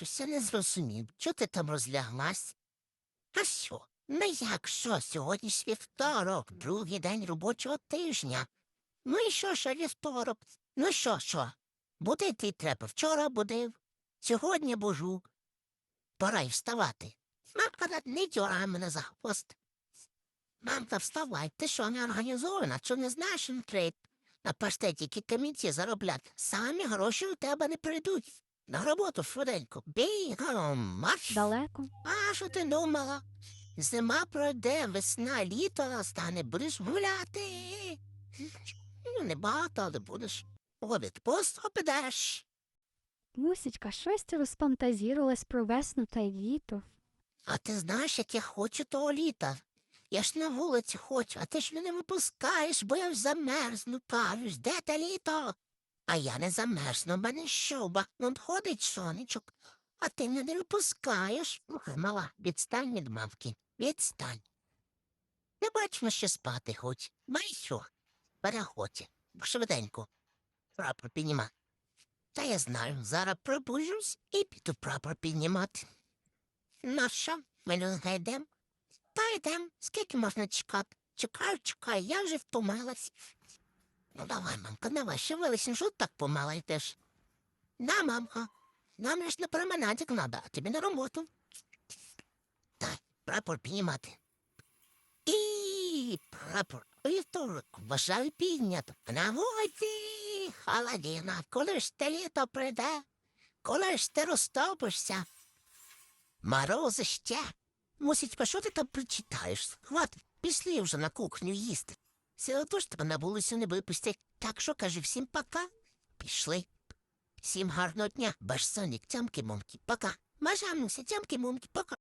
Щось не зрозумів. Чого ти там розляглась? А що? Ну як що? Сьогодні ж вівторок, другий день робочого тижня. Ну і що, що вівторок? Ну що, що? Будити треба. Вчора будив, сьогодні божу. Пора й вставати. Мамка, не дьорай мене за хвост. Мамка, вставай, ти що не організована, що не знаєш інтрейд? На паштеті камінці зароблять. Самі гроші у тебе не прийдуть. На роботу швиденько. Бігом, марш. Далеко. А що ти думала? Зима пройде, весна, літо настане, будеш гуляти. Ну, небагато, але будеш. У відпустку підеш. Мусічка, щось ти розфантазірувалась про весну та й літо. А ти знаєш, як я хочу того літа. Я ж на вулиці хочу, а ти ж мене випускаєш, бо я замерзну, кажеш, де те літо? А я не замерзну, в мене щоба, ну ходить сонечок, а ти мене не. Слухай, мала, відстань від мавки, відстань. Не бачимо, що спати хоч. Май що? Переходь, швиденько. Прапор підніма. Та я знаю, зараз пробуджусь і піду прапор піднімати. Ну що, ми не йдемо? Та йдемо. Скільки можна чекати? Чекаю, чекаю, я вже втомилась. Ну давай, мамка, давай, шевелися, що так помала йдеш? На, мамка, нам ж на променадик надо, а тобі на роботу. Дай, прапор піднімати. І прапор вівторок вважаю піднято. На вулиці, холодина, коли ж те літо прийде, коли ж ти розтопишся. Морози ще. Мусить, що ти там причитаєш? Хватить, пішли вже на кухню їсти. Все одно ж тебе на вулицю не випустять. Так що кажи всім пока. Пішли. Всім гарного дня. Баш сонік, тямки-момки, пока. Бажамуся, тямки-момки, пока.